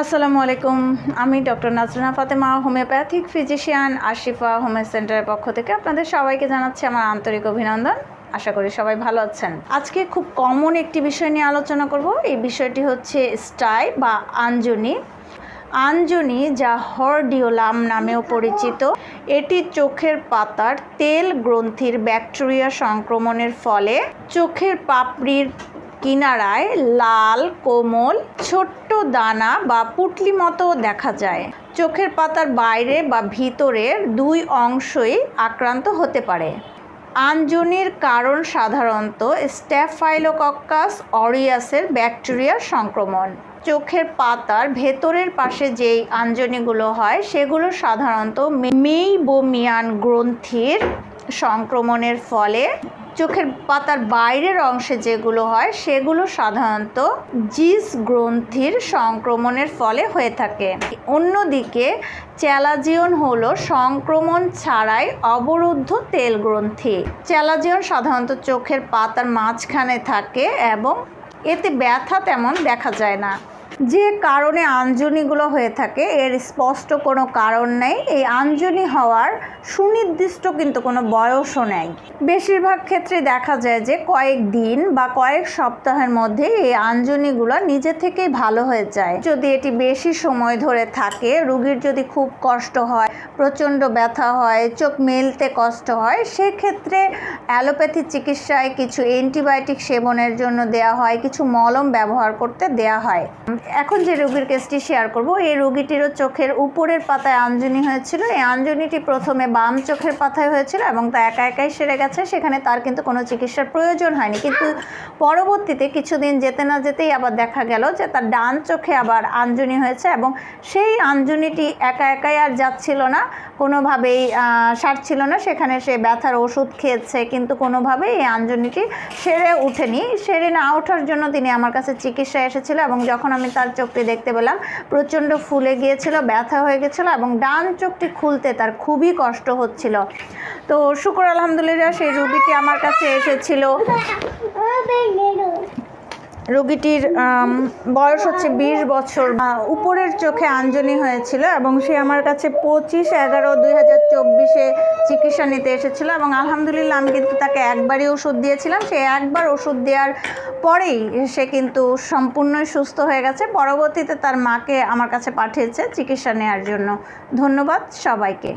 আসসালামু আলাইকুম। আমি doctor Nazrina Fatema, homeopathic physician Ashifa homeo সেন্টারের পক্ষ থেকে আপনাদের সবাইকে জানাচ্ছি আমার আন্তরিক অভিনন্দন। আশা করি সবাই ভালো আছেন। আজকে খুব কমন একটি বিষয় নিয়ে আলোচনা করব। এই বিষয়টি হচ্ছে স্টাই বা আঞ্জনি। আঞ্জনি যা হরডিওলাম নামেও পরিচিত, এটি চোখের পাতার তেল গ্রন্থির ব্যাকটেরিয়া সংক্রমণের ফলে চোখের পাপড়ির কিনারায় লাল, কোমল, ছোট্ট দানা বা পুটলি মতো দেখা যায়। চোখের পাতার বাইরে বা ভিতরের দুই অংশই আক্রান্ত হতে পারে। আঞ্জনির কারণ সাধারণত স্ট্যাফাইলোকক্কাস অরিয়াসের ব্যাকটেরিয়ার সংক্রমণ। চোখের পাতার ভেতরের পাশে যেই আঞ্জনিগুলো হয়, সেগুলো সাধারণত মেইবোমিয়ান গ্রন্থির সংক্রমণের ফলে চোখের পাতার বাইরের অংশে যেগুলো হয়, সেগুলো সাধারণত জিস গ্রন্থির সংক্রমণের ফলে হয়ে থাকে। অন্যদিকে, চ্যালাজিয়ন হলো সংক্রমণ ছাড়াই অবরুদ্ধ তেল গ্রন্থি। চ্যালাজিয়ন সাধারণত চোখের পাতার মাঝখানে থাকে এবং এতে ব্যথা তেমন দেখা যায় না। যে কারণে আঞ্জনিগুলো হয়ে থাকে, এর স্পষ্ট কোনো কারণ নেই। এই আঞ্জনি হওয়ার সুনির্দিষ্ট কিন্তু কোনো বয়সও নেই। বেশিরভাগ ক্ষেত্রে দেখা যায় যে কয়েক দিন বা কয়েক সপ্তাহের মধ্যে এই আঞ্জনিগুলো নিজে থেকেই ভালো হয়ে যায়। যদি এটি বেশি সময় ধরে থাকে, রুগীর যদি খুব কষ্ট হয়, প্রচণ্ড ব্যথা হয়, চোখ মেলতে কষ্ট হয়, সেক্ষেত্রে অ্যালোপ্যাথি চিকিৎসায় কিছু অ্যান্টিবায়োটিক সেবনের জন্য দেয়া হয়, কিছু মলম ব্যবহার করতে দেয়া হয়। এখন যে রোগীর কেসটি শেয়ার করব, এই রোগীটিরও চোখের উপরের পাতায় আঞ্জনি হয়েছিল। এই আঞ্জনিটি প্রথমে বাম চোখের পাতায় হয়েছিল এবং তা একা একাই সেরে গেছে। সেখানে তার কিন্তু কোনো চিকিৎসার প্রয়োজন হয়নি। কিন্তু পরবর্তীতে কিছুদিন যেতে না যেতেই আবার দেখা গেল যে তার ডান চোখে আবার আঞ্জনি হয়েছে এবং সেই আঞ্জনিটি একা একাই আর যাচ্ছিল না। কোনোভাবেই সারছিল না। সেখানে সে ব্যথার ওষুধ খেয়েছে, কিন্তু কোনোভাবেই এই আঞ্জনিটি সেরে উঠেনি সেরে না ওঠার জন্য তিনি আমার কাছে চিকিৎসা এসেছিল এবং যখন আমি তার চোখটি দেখতে পেলাম প্রচণ্ড ফুলে গিয়েছিল ব্যথা হয়ে গেছিল এবং ডান চোখটি খুলতে তার খুবই কষ্ট হচ্ছিল তো শুক্র আলহামদুলিল্লাহ সেই রুগীটি আমার কাছে এসেছিল রোগীটির বয়স হচ্ছে বিশ বছর। উপরের চোখে আঞ্জনি হয়েছিল এবং সে আমার কাছে পঁচিশ এগারো দুই হাজার চব্বিশে চিকিৎসা নিতে এসেছিল এবং আলহামদুলিল্লাহ আমি কিন্তু তাকে একবারই ওষুধ দিয়েছিলাম। সে একবার ওষুধ দেওয়ার পরেই সে কিন্তু সম্পূর্ণই সুস্থ হয়ে গেছে। পরবর্তীতে তার মাকে আমার কাছে পাঠিয়েছে চিকিৎসা নেওয়ার জন্য। ধন্যবাদ সবাইকে।